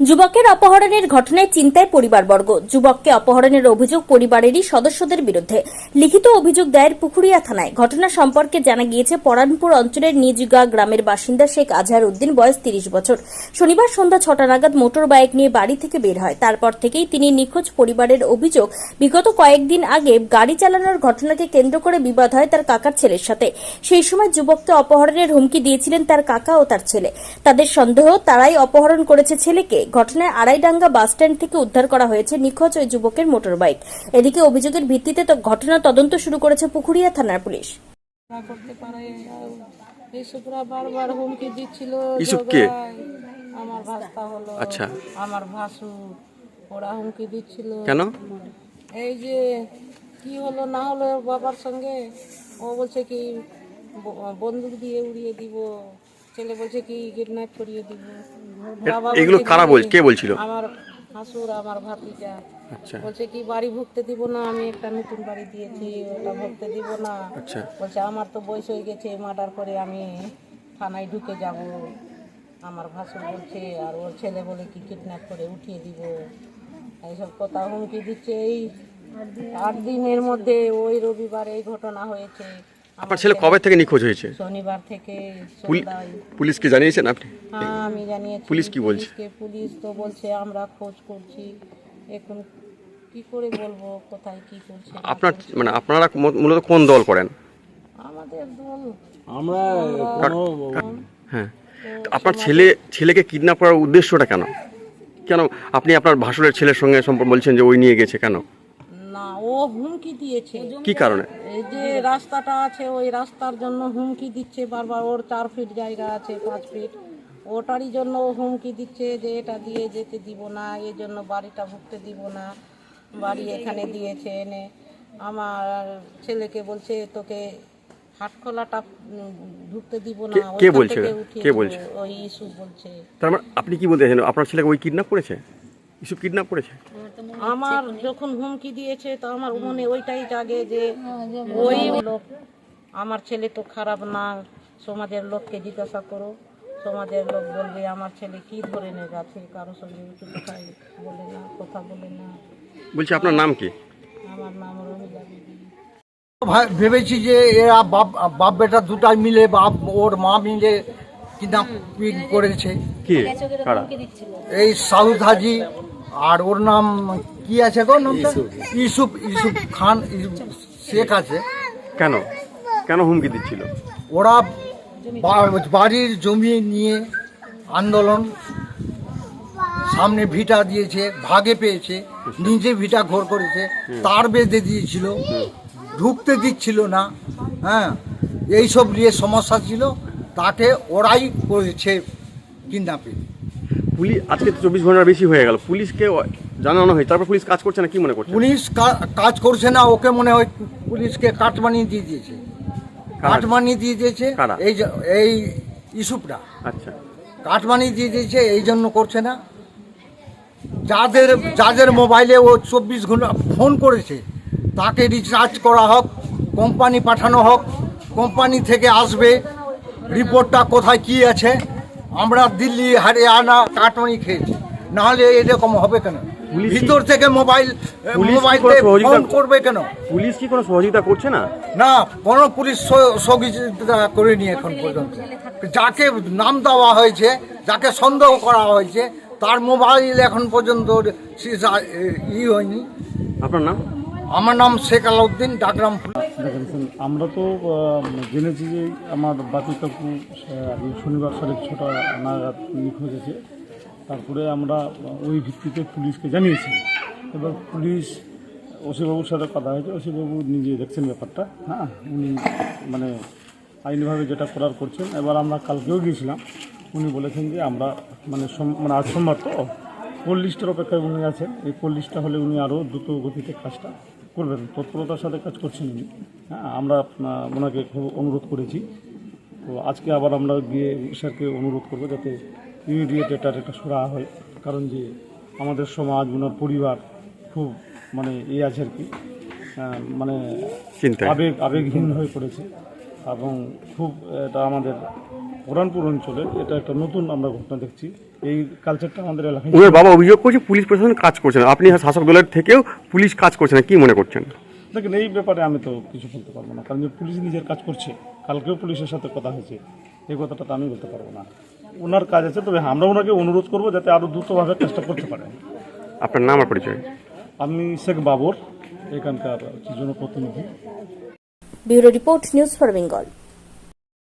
যুবকের অপহরণের ঘটনায় চিন্তায় পরিবারবর্গ। যুবককে অপহরণের অভিযোগ পরিবারেরই সদস্যদের বিরুদ্ধে। লিখিত অভিযোগ দায়ের পুকুরিয়া থানায়। ঘটনা সম্পর্কে জানা গিয়েছে, পরানপুর অঞ্চলের নিজগা গ্রামের বাসিন্দা শেখ আজহার উদ্দিন, বয়স তিরিশ বছর। শনিবার সন্ধ্যা ছটা নাগাদ মোটর বাইক নিয়ে বাড়ি থেকে বের হয়। তারপর থেকেই তিনি নিখোঁজ পরিবারের অভিযোগ। বিগত কয়েকদিন আগে গাড়ি চালানোর ঘটনাকে কেন্দ্র করে বিবাদ হয় তার কাকার ছেলের সাথে। সেই সময় যুবককে অপহরণের হুমকি দিয়েছিলেন তার কাকা ও তার ছেলে। তাদের সন্দেহ, তারাই অপহরণ করেছে ছেলেকে। ঘটনায় আড়াইডাঙ্গা বাসস্ট্যান্ড থেকে উদ্ধার করা হয়েছে নিখোঁজ ওই যুবকের মোটরবাইক। এদিকে অভিযোগের ভিত্তিতে তো ঘটনা তদন্ত শুরু করেছে পুকুরিয়া থানার পুলিশ। করতে পারে আর বারবার হুমকি দিচ্ছিল আমার ভাস্তা হলো আচ্ছা। আমার ভাসু ওরা হুমকি দিচ্ছিল। কেন? এই যে কি হলো না হলো ওর বাবার সঙ্গে ও বলছে কি বন্দুক দিয়ে উড়িয়ে দিব। ছেলে বলছে কি কিডন্যাপ করিয়ে দিব। বাবা এগুলো কারা বল কে বলছিল? আমার হাসুর আমার ভাতিজা। আচ্ছা। বলছে কি বাড়ি ভুগতে দিব না আমি একটা নতুন বাড়ি দিয়েছি ওটা ভুগতে দিব না। আচ্ছা। বলছে আমার তো বয়স হয়ে গেছে মার্ডার করে আমি থানায় ঢুকে যাব। আমার ভাসুর বলছে আর ওর ছেলে বলে কি কিডন্যাপ করে উঠিয়ে দিব? এইসব কথা হুমকি দিচ্ছে। এই আট দিনের মধ্যে ওই রবিবার এই ঘটনা হয়েছে। আপনার ছেলে কবে থেকে নিখোঁজ হয়েছে? শনিবার থেকে পুলি- সন্ধ্যায়। পুলিশকে জানিয়েছেন আপনি? হ্যাঁ আমি জানিয়েছি। পুলিশ কি বলছে? পুলিশ তো বলছে আমরা খোঁজ করছি। এখন কি করে বলব কোথায় কি করছে আপনার মানে আপনারা মূলত কোন দল করেন? আমাদের দল। আমরা হ্যাঁ। আপনার ছেলে ছেলেকে কিডন্যাপ করার উদ্দেশ্যটা কেন? কেন আপনি আপনার ভাসুরের ছেলের সঙ্গে সম্পর্ক বলছেন যে ওই নিয়ে গেছে কেন? না ও হুমকি দিয়েছে। কি কারণে? এই যে রাস্তাটা আছে ওই রাস্তার জন্য হুমকি দিচ্ছে বারবার ওর চার ফিট জায়গা আছে পাঁচ ফিট ওটারই জন্য ও হুমকি দিচ্ছে যে এটা দিয়ে যেতে দিব না এই জন্য বাড়িটা ভুগতে দিব না বাড়ি এখানে দিয়েছে এনে। আমার ছেলেকে বলছে তোকে হাটখোলাটা ঢুকতে দিব না কে- বলছে? থেকে উঠিয়ে কে বলছে? ওই ইস্যু বলছে। তার মানে আপনি কি বলতে চাইছেন? আপনার ছেলেকে ওই কিডন্যাপ করেছে? ইসব কিডন্যাপ করেছে? আমার যখন হুমকি দিয়েছে তো আমার মনে ওইটাই জাগে যে ওই লোক আমার ছেলে তো খারাপ না সমাজের লোককে জিজ্ঞাসা করো। সমাজের লোক বলবে আমার ছেলে কি ধরনের আছে? কারও সঙ্গে উঁচু বলে না কথা বলে না। বলছি আপনার নাম কি? আমার নাম ভেবেছি যে এরা বাপ বাপ বেটা দুটাই মিলে বাপ ওর মা মিলে কিডন্যাপিং করেছে। কে? এই সাউথ হাজি আর ওর নাম কি আছে গো নামটা? ইউসুফ ইউসুফ খান শেখ আছে। কেন? কেন হুমকি দিচ্ছিল? ওরা বাড়ির জমি নিয়ে আন্দোলন সামনে ভিটা দিয়েছে ভাগে পেয়েছে নিজে ভিটা ঘর করেছে তার বেঁধে দিয়েছিল ঢুকতে দিচ্ছিল না হ্যাঁ? এইসব নিয়ে সমস্যা ছিল তাকে ওরাই করেছে কিডন্যাপিং। পুলিশ আজকে তো চব্বিশ ঘণ্টার বেশি হয়ে গেল। পুলিশকে জানানো হয় তারপর পুলিশ কাজ করছে না কি মনে করছে? পুলিশ কাজ করছে না ওকে মনে হয় পুলিশকে কাটমানি দিয়ে দিয়েছে। কারা? কাটমানি দিয়ে দিয়েছে? এই যে- এই ইস্যুটা আচ্ছা। কাটমানি দিয়ে দিয়েছে এই জন্য করছে না। যাদের যাদের মোবাইলে ও চব্বিশ ঘণ্টা ফোন করেছে তাকে রিচার্জ করা হোক কোম্পানি পাঠানো হোক কোম্পানি থেকে আসবে রিপোর্টটা কোথায় কি আছে আমরা দিল্লি হরিয়ানা কাটনি খেয়েছি। নাহলে এরকম হবে কেন? ভিতর থেকে মোবাইল মোবাইল ফোন করবে কেন? পুলিশ কি কোনো সহযোগিতা করছে না? না কোনো পুলিশ সহযোগিতা করেনি এখন পর্যন্ত। যাকে নাম দেওয়া হয়েছে যাকে সন্দেহ করা হয়েছে তার মোবাইল এখন পর্যন্ত ই হয়নি। আপনার নাম? আমার নাম শেখ আলাউদ্দিন ডাকরাম আমরা তো জেনেছি যে আমার বাকি কাকু শনিবার সাড়ে ছটা নাগাদ নিখোঁজ আছে। তারপরে আমরা ওই ভিত্তিতে পুলিশকে জানিয়েছি। এবার পুলিশ ওসিবাবুর সাথে কথা হয়েছে, ওসিবাবু নিজে দেখছেন ব্যাপারটা হ্যাঁ? উনি মানে আইনিভাবে যেটা করার করছেন। এবার আমরা কালকেও গিয়েছিলাম, উনি বলেছেন যে আমরা মানে মানে আজ সোমবার তো কোল্ড লিস্টের অপেক্ষায় উনি আছেন। এই কোল্ড লিস্টটা হলে উনি আরও দ্রুত গতিতে কাজটা করবেন তৎপরতার সাথে কাজ করছেন হ্যাঁ আমরা ওনাকে খুব অনুরোধ করেছি। তো আজকে আবার আমরা গিয়ে স্যারকে অনুরোধ করব যাতে ইমিডিয়েট এটার একটা সুরা হয়। কারণ যে আমাদের সমাজ ওনার পরিবার খুব মানে এ আছে আর কি। মানে। আবেগ আবেগহীন হয়ে পড়েছে। এবং খুব এটা আমাদের পরানপুর অঞ্চলে এটা একটা নতুন আমরা ঘটনা দেখছি। এই কালচারটা আমাদের এলাকায় ওনার বাবা অভিযোগ করছে পুলিশ প্রশাসন কাজ করছে না। আপনি শাসক দলের থেকেও পুলিশ কাজ করছে না কি মনে করছেন? দেখেন এই ব্যাপারে আমি তো কিছু বলতে পারব না কারণ যে পুলিশ নিজের কাজ করছে কালকেও পুলিশের সাথে কথা হয়েছে এই কথাটা তো আমি বলতে পারব না। ওনার কাজ আছে তবে আমরা ওনাকে অনুরোধ করব যাতে আরও দ্রুতভাবে কাজটা করতে পারেন আপনার নাম আর পরিচয়? আমি শেখ বাবর এখানকার জনপ্রতিনিধি। Bureau report news for Bengal.